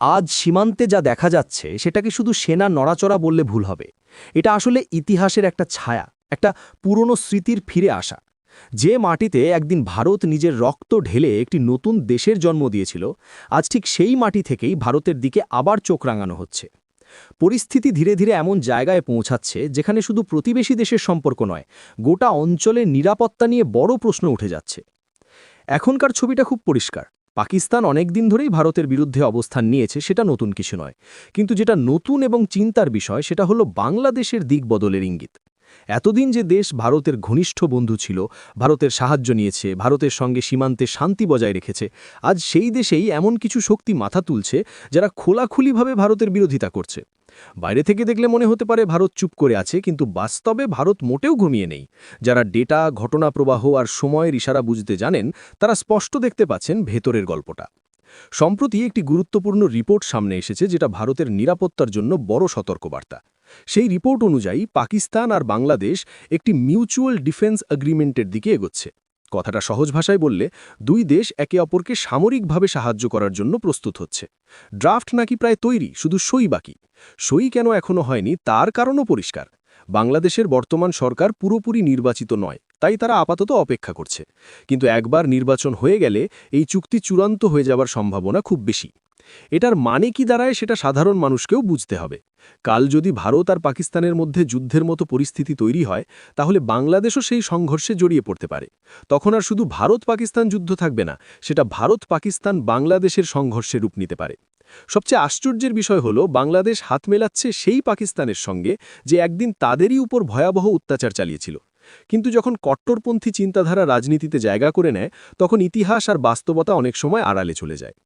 আজ সীমান্তে যা দেখা যাচ্ছে সেটাকে শুধু সেনা নড়াচড়া বললে ভুল হবে? এটা আসলে ইতিহাসের একটা ছায়া, একটা পুরনো স্মৃতির ফিরে আসা। যে মাটিতে একদিন ভারত নিজের রক্ত ঢেলে একটি নতুন দেশের জন্ম দিয়েছিল, আজ ঠিক সেই মাটি থেকেই ভারতের দিকে আবার চোখ রাঙানো হচ্ছে। পরিস্থিতি ধীরে ধীরে এমন জায়গায় পৌঁছাচ্ছে, যেখানে শুধু প্রতিবেশী দেশের সম্পর্ক নয়, গোটা অঞ্চলের নিরাপত্তা নিয়ে বড় প্রশ্ন উঠে যাচ্ছে। এখনকার ছবিটা খুব পরিষ্কার। পাকিস্তান অনেক দিন ধরেই ভারতের বিরুদ্ধে অবস্থান নিয়েছে, সেটা নতুন কিছু নয়। কিন্তু যেটা নতুন এবং চিন্তার বিষয়, সেটা হলো বাংলাদেশের দিক বদলের ইঙ্গিত। এতদিন যে দেশ ভারতের ঘনিষ্ঠ বন্ধু ছিল, ভারতের সাহায্য নিয়েছে, ভারতের সঙ্গে সীমান্তে শান্তি বজায় রেখেছে, আজ সেই দেশেই এমন কিছু শক্তি মাথা তুলছে, যারা খোলাখুলিভাবে ভারতের বিরোধিতা করছে। বাইরে থেকে দেখলে মনে হতে পারে ভারত চুপ করে আছে, কিন্তু বাস্তবে ভারত মোটেও ঘুমিয়ে নেই। যারা ডেটা, ঘটনা প্রবাহ আর সময়ের ইশারা বুঝতে জানেন, তারা স্পষ্ট দেখতে পাচ্ছেন ভেতরের গল্পটা। সম্প্রতি একটি গুরুত্বপূর্ণ রিপোর্ট সামনে এসেছে, যেটা ভারতের নিরাপত্তার জন্য বড় সতর্কবার্তা। সেই রিপোর্ট অনুযায়ী পাকিস্তান আর বাংলাদেশ একটি মিউচুয়াল ডিফেন্স এগ্রিমেন্টের দিকে এগোচ্ছে। কথাটা সহজ ভাষায় বললে, দুই দেশ একে অপরকে সামরিকভাবে সাহায্য করার জন্য প্রস্তুত হচ্ছে। ড্রাফট নাকি প্রায় তৈরি, শুধু সই বাকি। সই কেন এখনও হয়নি, তার কারণও পরিষ্কার। বাংলাদেশের বর্তমান সরকার পুরোপুরি নির্বাচিত নয়, তাই তারা আপাতত অপেক্ষা করছে। কিন্তু একবার নির্বাচন হয়ে গেলে, এই চুক্তি চূড়ান্ত হয়ে যাবার সম্ভাবনা খুব বেশি। এটার মানে কি দাঁড়ায় সেটা সাধারণ মানুষকেও বুঝতে হবে। কাল যদি ভারত আর পাকিস্তানের মধ্যে যুদ্ধের মতো পরিস্থিতি তৈরি হয়, তাহলে বাংলাদেশও সেই সংঘর্ষে জড়িয়ে পড়তে পারে। তখন আর শুধু ভারত পাকিস্তান যুদ্ধ থাকবে না, সেটা ভারত পাকিস্তান বাংলাদেশের সংঘর্ষে রূপ নিতে পারে। সবচেয়ে আশ্চর্যের বিষয় হল, বাংলাদেশ হাত মেলাচ্ছে সেই পাকিস্তানের সঙ্গে যে একদিন তাদেরই উপর ভয়াবহ অত্যাচার চালিয়েছিল। কিন্তু যখন কট্টরপন্থী চিন্তাধারা রাজনীতিতে জায়গা করে নেয়, তখন ইতিহাস আর বাস্তবতা অনেক সময় আড়ালে চলে যায়।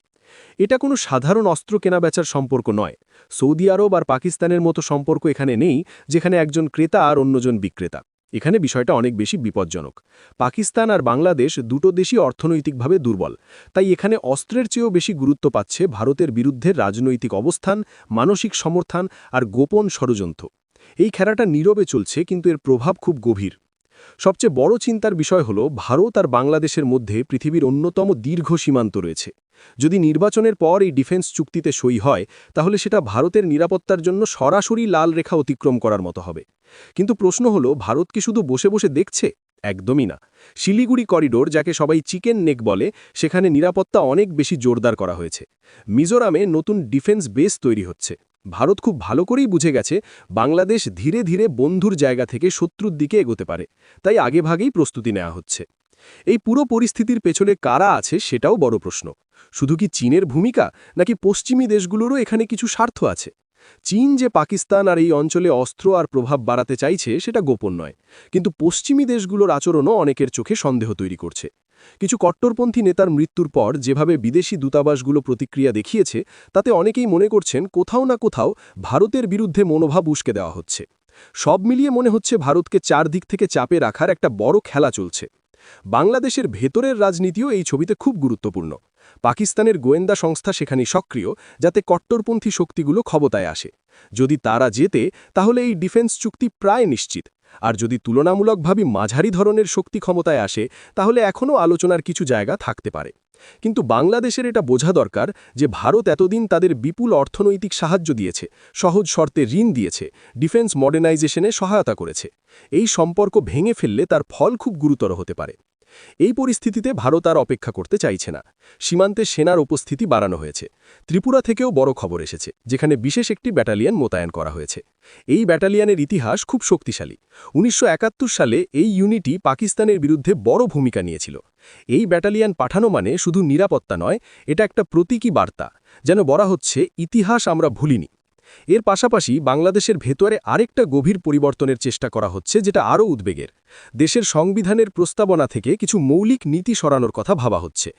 এটা কোনো সাধারণ অস্ত্র কেনাবেচার সম্পর্ক নয়। সৌদি আরব আর পাকিস্তানের মতো সম্পর্ক এখানে নেই, যেখানে একজন ক্রেতা আর অন্যজন বিক্রেতা। এখানে বিষয়টা অনেক বেশি বিপজ্জনক। পাকিস্তান আর বাংলাদেশ দুটো দেশই অর্থনৈতিকভাবে দুর্বল। তাই এখানে অস্ত্রের চেয়েও বেশি গুরুত্ব পাচ্ছে ভারতের বিরুদ্ধে রাজনৈতিক অবস্থান, মানসিক সমর্থন আর গোপন ষড়যন্ত্র। এই খেলাটা নীরবে চলছে, কিন্তু এর প্রভাব খুব গভীর। সবচেয়ে বড় চিন্তার বিষয় হল, ভারত আর বাংলাদেশের মধ্যে পৃথিবীর অন্যতম দীর্ঘ সীমান্ত রয়েছে। যদি নির্বাচনের পর এই ডিফেন্স চুক্তিতে সই হয়, তাহলে সেটা ভারতের নিরাপত্তার জন্য সরাসরি লাল রেখা অতিক্রম করার মতো হবে। কিন্তু প্রশ্ন হল, ভারত কি শুধু বসে বসে দেখছে? একদমই না। শিলিগুড়ি করিডোর, যাকে সবাই চিকেন নেক বলে, সেখানে নিরাপত্তা অনেক বেশি জোরদার করা হয়েছে। মিজোরামে নতুন ডিফেন্স বেস তৈরি হচ্ছে। ভারত খুব ভালো করেই বুঝে গেছে বাংলাদেশ ধীরে ধীরে বন্ধুর জায়গা থেকে শত্রুর দিকে এগোতে পারে, তাই আগেভাগেই প্রস্তুতি নেওয়া হচ্ছে। এই পুরো পরিস্থিতির পেছনে কারা আছে সেটাও বড় প্রশ্ন। শুধু কি চীনের ভূমিকা, নাকি পশ্চিমী দেশগুলোরও এখানে কিছু স্বার্থ আছে? চীন যে পাকিস্তান আর এই অঞ্চলে অস্ত্র আর প্রভাব বাড়াতে চাইছে সেটা গোপন নয়, কিন্তু পশ্চিমী দেশগুলোর আচরণও অনেকের চোখে সন্দেহ তৈরি করছে। কিছু কট্টরপন্থী নেতার মৃত্যুর পর যেভাবে বিদেশি দূতাবাসগুলো প্রতিক্রিয়া দেখিয়েছে, তাতে অনেকেই মনে করছেন কোথাও না কোথাও ভারতের বিরুদ্ধে মনোভাব উস্কে দেওয়া হচ্ছে। সব মিলিয়ে মনে হচ্ছে ভারতকে চারদিক থেকে চাপে রাখার একটা বড় খেলা চলছে। বাংলাদেশের ভেতরের রাজনীতিও এই ছবিতে খুব গুরুত্বপূর্ণ। পাকিস্তানের গোয়েন্দা সংস্থা সেখানে সক্রিয়, যাতে কট্টরপন্থী শক্তিগুলো ক্ষমতায় আসে। যদি তারা জেতে, তাহলে এই ডিফেন্স চুক্তি প্রায় নিশ্চিত। আর যদি তুলনামূলকভাবে মাঝারি ধরনের শক্তি ক্ষমতায় আসে, তাহলে এখনও আলোচনার কিছু জায়গা থাকতে পারে। কিন্তু বাংলাদেশের এটা বোঝা দরকার যে ভারত এতদিন তাদের বিপুল অর্থনৈতিক সাহায্য দিয়েছে, সহজ শর্তে ঋণ দিয়েছে, ডিফেন্স মডার্নাইজেশনে সহায়তা করেছে। এই সম্পর্ক ভেঙে ফেললে তার ফল খুব গুরুতর হতে পারে। এই পরিস্থিতিতে ভারত আর অপেক্ষা করতে চাইছে না। সীমান্তে সেনার উপস্থিতি বাড়ানো হয়েছে। ত্রিপুরা থেকেও বড় খবর এসেছে, যেখানে বিশেষ একটি ব্যাটালিয়ান মোতায়েন করা হয়েছে। এই ব্যাটালিয়ানের ইতিহাস খুব শক্তিশালী। উনিশশো একাত্তর সালে এই ইউনিটি পাকিস্তানের বিরুদ্ধে বড় ভূমিকা নিয়েছিল। এই ব্যাটালিয়ান পাঠানো মানে শুধু নিরাপত্তা নয়, এটা একটা প্রতীকী বার্তা। যেন বলা হচ্ছে, ইতিহাস আমরা ভুলিনি। এর পাশাপাশি বাংলাদেশের ভেতরে আরেকটা গভীর পরিবর্তনের চেষ্টা করা হচ্ছে, যেটা আরও উদ্বেগের। দেশের সংবিধানের প্রস্তাবনা থেকে কিছু মৌলিক নীতি সরানোর কথা ভাবা হচ্ছে।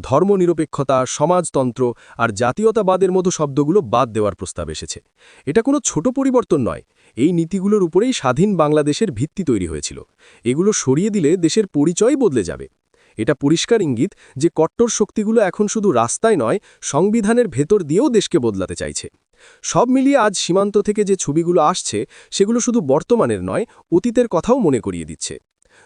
ধর্মনিরপেক্ষতা, সমাজতন্ত্র আর জাতীয়তাবাদের মতো শব্দগুলো বাদ দেওয়ার প্রস্তাব এসেছে। এটা কোনো ছোট পরিবর্তন নয়, এই নীতিগুলোর উপরেই স্বাধীন বাংলাদেশের ভিত্তি তৈরি হয়েছিল। এগুলো সরিয়ে দিলে দেশের পরিচয় বদলে যাবে। এটা পরিষ্কার ইঙ্গিত যে কট্টর শক্তিগুলো এখন শুধু রাস্তায় নয়, সংবিধানের ভেতর দিয়েও দেশকে বদলাতে চাইছে। সব মিলিয়ে আজ সীমান্ত থেকে যে ছবিগুলো আসছে, সেগুলো শুধু বর্তমানের নয়, অতীতের কথাও মনে করিয়ে দিচ্ছে।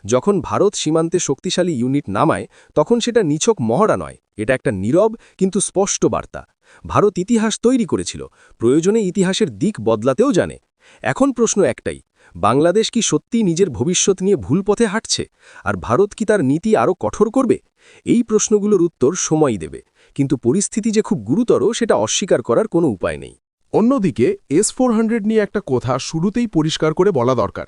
যখন ভারত সীমান্তে শক্তিশালী ইউনিট নামায়, তখন সেটা নিছক মহড়া নয়, এটা একটা নীরব কিন্তু স্পষ্ট বার্তা। ভারত ইতিহাস তৈরি করেছিল, প্রয়োজনে ইতিহাসের দিক বদলাতেও জানে। এখন প্রশ্ন একটাই, বাংলাদেশ কি সত্যি নিজের ভবিষ্যৎ নিয়ে ভুল পথে হাঁটছে, আর ভারত কি তার নীতি আরও কঠোর করবে? এই প্রশ্নগুলোর উত্তর সময়ই দেবে, কিন্তু পরিস্থিতি যে খুব গুরুতর, সেটা অস্বীকার করার কোনো উপায় নেই। অন্যদিকে এস ফোর নিয়ে একটা কথা শুরুতেই পরিষ্কার করে বলা দরকার।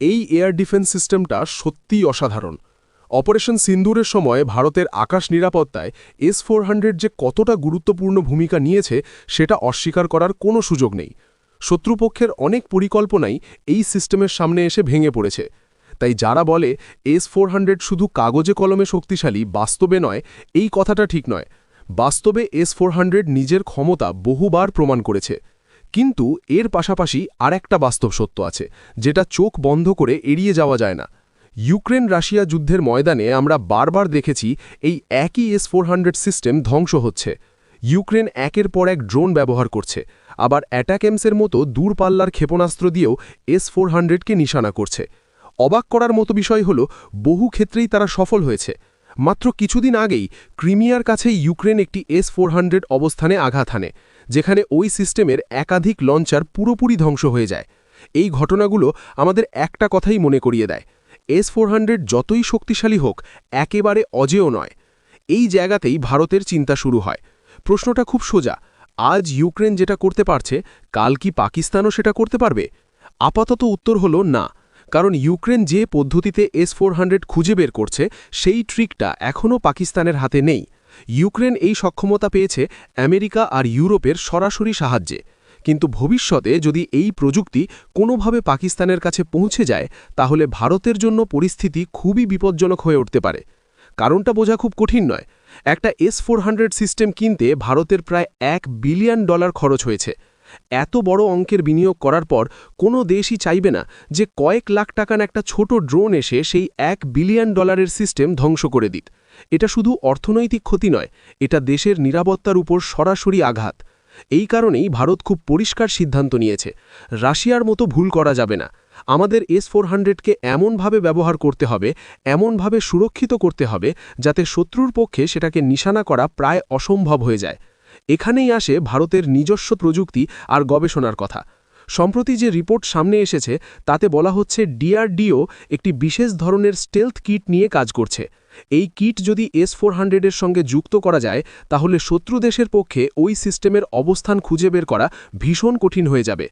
এই এয়ার ডিফেন্স সিস্টেমটা সত্যিই অসাধারণ। অপারেশন সিন্দুরের সময় ভারতের আকাশ নিরাপত্তায় এস ফোর যে কতটা গুরুত্বপূর্ণ ভূমিকা নিয়েছে, সেটা অস্বীকার করার কোনো সুযোগ নেই। শত্রুপক্ষের অনেক পরিকল্পনাই এই সিস্টেমের সামনে এসে ভেঙে পড়েছে। তাই যারা বলে এস ফোর শুধু কাগজে কলমে শক্তিশালী, বাস্তবে নয়, এই কথাটা ঠিক নয়। বাস্তবে এস ফোর নিজের ক্ষমতা বহুবার প্রমাণ করেছে। কিন্তু এর পাশাপাশি আরেকটা বাস্তব সত্য আছে, যেটা চোখ বন্ধ করে এড়িয়ে যাওয়া যায় না। ইউক্রেন রাশিয়া যুদ্ধের ময়দানে আমরা বারবার দেখেছি এই একই এস ফোর সিস্টেম ধ্বংস হচ্ছে। ইউক্রেন একের পর এক ড্রোন ব্যবহার করছে, আবার অ্যাটাকেমসের মতো দূরপাল্লার ক্ষেপণাস্ত্র দিয়েও এস ফোর নিশানা করছে। অবাক করার মতো বিষয় হল, বহু ক্ষেত্রেই তারা সফল হয়েছে। মাত্র কিছুদিন আগেই ক্রিমিয়ার কাছে ইউক্রেন একটি এস ফোর অবস্থানে আঘাত হানে, যেখানে ওই সিস্টেমের একাধিক লঞ্চার পুরোপুরি ধ্বংস হয়ে যায়। এই ঘটনাগুলো আমাদের একটা কথাই মনে করিয়ে দেয়, এস ফোর যতই শক্তিশালী হোক, একেবারে অজেয় নয়। এই জায়গাতেই ভারতের চিন্তা শুরু হয়। প্রশ্নটা খুব সোজা, আজ ইউক্রেন যেটা করতে পারছে, কাল কি পাকিস্তানও সেটা করতে পারবে? আপাতত উত্তর হল না। কারণ ইউক্রেন যে পদ্ধতিতে এস ফোর খুঁজে বের করছে, সেই ট্রিকটা এখনও পাকিস্তানের হাতে নেই। ইউক্রেন এই সক্ষমতা পেয়েছে আমেরিকা আর ইউরোপের সরাসরি সাহায্যে। কিন্তু ভবিষ্যতে যদি এই প্রযুক্তি কোনোভাবে পাকিস্তানের কাছে পৌঁছে যায়, তাহলে ভারতের জন্য পরিস্থিতি খুবই বিপজ্জনক হয়ে উঠতে পারে। কারণটা বোঝা খুব কঠিন নয়। একটা এস ফোর সিস্টেম কিনতে ভারতের প্রায় এক বিলিয়ন ডলার খরচ হয়েছে। এত বড় অঙ্কের বিনিয়োগ করার পর কোনো দেশই চাইবে না যে কয়েক লাখ টাকার একটা ছোট ড্রোন এসে সেই এক বিলিয়ন ডলারের সিস্টেম ধ্বংস করে দিত। এটা শুধু অর্থনৈতিক ক্ষতি নয়, এটা দেশের নিরাপত্তার উপর সরাসরি আঘাত। এই কারণেই ভারত খুব পরিষ্কার সিদ্ধান্ত নিয়েছে, রাশিয়ার মতো ভুল করা যাবে না। আমাদের এস ফোর হান্ড্রেডকে এমনভাবে ব্যবহার করতে হবে, এমনভাবে সুরক্ষিত করতে হবে, যাতে শত্রুর পক্ষে সেটাকে নিশানা করা প্রায় অসম্ভব হয়ে যায়। এখানেই আসে ভারতের নিজস্ব প্রযুক্তি আর গবেষণার কথা। সম্প্রতি যে রিপোর্ট সামনে এসেছে, তাতে বলা হচ্ছে ডিআরডিও একটি বিশেষ ধরনের স্টেলথ কিট নিয়ে কাজ করছে। এই কিট যদি এস ফোর হান্ড্রেডের সঙ্গে যুক্ত করা যায়, তাহলে শত্রু দেশের পক্ষে ওই সিস্টেমের অবস্থান খুঁজে বের করা ভীষণ কঠিন হয়ে যাবে।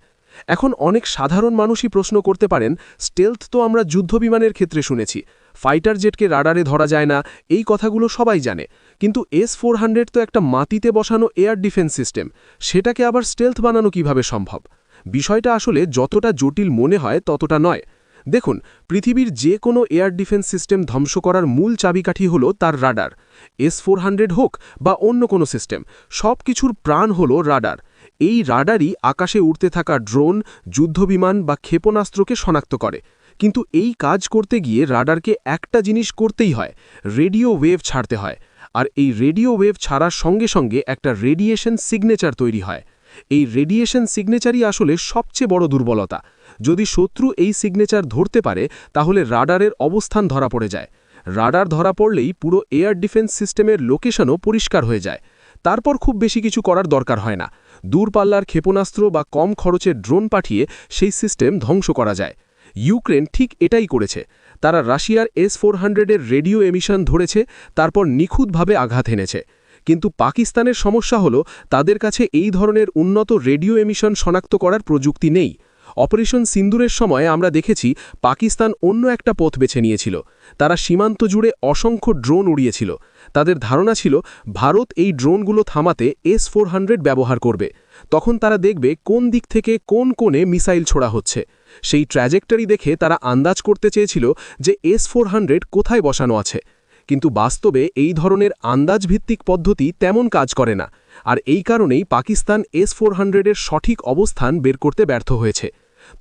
এখন অনেক সাধারণ মানুষই প্রশ্ন করতে পারেন, স্টেলথ তো আমরা যুদ্ধবিমানের ক্ষেত্রে শুনেছি। ফাইটার জেটকে রাডারে ধরা যায় না, এই কথাগুলো সবাই জানে। কিন্তু এস ফোর তো একটা মাটিতে বসানো এয়ার ডিফেন্স সিস্টেম, সেটাকে আবার স্টেলথ বানানো কীভাবে সম্ভব? বিষয়টা আসলে যতটা জটিল মনে হয় ততটা নয়। দেখুন, পৃথিবীর যে কোনো এয়ার ডিফেন্স সিস্টেম ধ্বংস করার মূল চাবিকাঠি হল তার রাডার। এস ফোর হোক বা অন্য কোনো সিস্টেম সব কিছুর প্রাণ হল রাডার। এই রাডারই আকাশে উড়তে থাকা ড্রোন, যুদ্ধবিমান বা ক্ষেপণাস্ত্রকে শনাক্ত করে। কিন্তু এই কাজ করতে গিয়ে রাডারকে একটা জিনিস করতেই হয়, রেডিও ওয়েভ ছাড়তে হয়। আর এই রেডিও ওয়েভ ছাড়ার সঙ্গে সঙ্গে একটা রেডিয়েশন সিগনেচার তৈরি হয়। এই রেডিয়েশন সিগনেচারই আসলে সবচেয়ে বড় দুর্বলতা। যদি শত্রু এই সিগনেচার ধরতে পারে, তাহলে রাডারের অবস্থান ধরা পড়ে যায়। রাডার ধরা পড়লেই পুরো এয়ার ডিফেন্স সিস্টেমের লোকেশনও পরিষ্কার হয়ে যায়। তারপর খুব বেশি কিছু করার দরকার হয় না। দূরপাল্লার ক্ষেপণাস্ত্র বা কম খরচের ড্রোন পাঠিয়ে সেই সিস্টেম ধ্বংস করা যায়। ইউক্রেন ঠিক এটাই করেছে। তারা রাশিয়ার এস ফোর হান্ড্রেডের রেডিও এমিশন ধরেছে, তারপর নিখুঁতভাবে আঘাত এনেছে। কিন্তু পাকিস্তানের সমস্যা হল, তাদের কাছে এই ধরনের উন্নত রেডিও এমিশন শনাক্ত করার প্রযুক্তি নেই। অপারেশন সিন্দুরের সময় আমরা দেখেছি, পাকিস্তান অন্য একটা পথ বেছে নিয়েছিল। তারা সীমান্ত জুড়ে অসংখ্য ড্রোন উড়িয়েছিল। তাদের ধারণা ছিল, ভারত এই ড্রোনগুলো থামাতে এস ফোর ব্যবহার করবে। তখন তারা দেখবে, কোন দিক থেকে কোন কোণে মিসাইল ছোড়া হচ্ছে। সেই ট্র্যাজেক্টরি দেখে তারা আন্দাজ করতে চেয়েছিল যে এস ফোর কোথায় বসানো আছে। কিন্তু বাস্তবে এই ধরনের আন্দাজভিত্তিক পদ্ধতি তেমন কাজ করে না, আর এই কারণেই পাকিস্তান এস ফোর হান্ড্রেডের সঠিক অবস্থান বের করতে ব্যর্থ হয়েছে।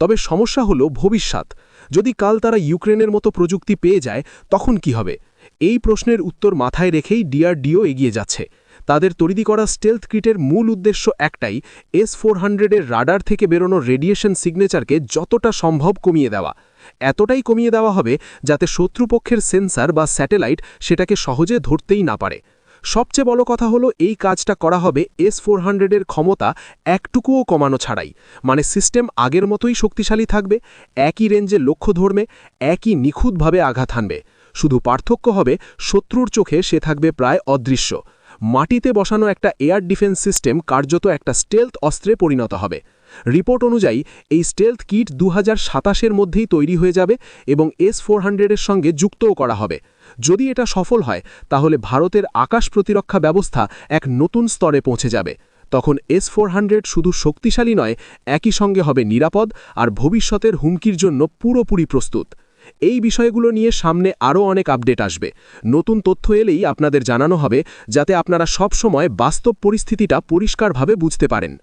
তবে সমস্যা হল ভবিষ্যৎ। যদি কাল তারা ইউক্রেনের মতো প্রযুক্তি পেয়ে যায়, তখন কি হবে? এই প্রশ্নের উত্তর মাথায় রেখেই ডিআরডিও এগিয়ে যাচ্ছে। তাদের তৈরি করা স্টেলথ কিটের মূল উদ্দেশ্য একটাই এস ফোর হান্ড্রেডের রাডার থেকে বেরোনো রেডিয়েশন সিগনেচারকে যতটা সম্ভব কমিয়ে দেওয়া। এতটাই কমিয়ে দেওয়া হবে যাতে শত্রুপক্ষের সেন্সার বা স্যাটেলাইট সেটাকে সহজে ধরতেই না পারে। সবচেয়ে বড় কথা হলো এই কাজটা করা হবে এস ফোর হান্ড্রেডের ক্ষমতা একটুকুও কমানো ছাড়াই। মানে সিস্টেম আগের মতোই শক্তিশালী থাকবে, একই রেঞ্জে লক্ষ্য ধরবে, একই নিখুঁতভাবে আঘাত হানবে। শুধু পার্থক্য হবে শত্রুর চোখে সে থাকবে প্রায় অদৃশ্য। মাটিতে বসানো একটা এয়ার ডিফেন্স সিস্টেম কার্যত একটা স্টেলথ অস্ত্রে পরিণত হবে। রিপোর্ট অনুযায়ী, এই স্টেলথ কিট দু হাজার মধ্যেই তৈরি হয়ে যাবে এবং এস ফোর হান্ড্রেডের সঙ্গে যুক্তও করা হবে। যদি এটা সফল হয়, তাহলে ভারতের আকাশ প্রতিরক্ষা ব্যবস্থা এক নতুন স্তরে পৌঁছে যাবে। তখন এস ফোর শুধু শক্তিশালী নয়, একই সঙ্গে হবে নিরাপদ আর ভবিষ্যতের হুমকির জন্য পুরোপুরি প্রস্তুত। এই বিষয়গুলো নিয়ে সামনে আরও অনেক আপডেট আসবে। নতুন তথ্য এলেই আপনাদের জানানো হবে, যাতে আপনারা সব সময় বাস্তব পরিস্থিতিটা পরিষ্কারভাবে বুঝতে পারেন।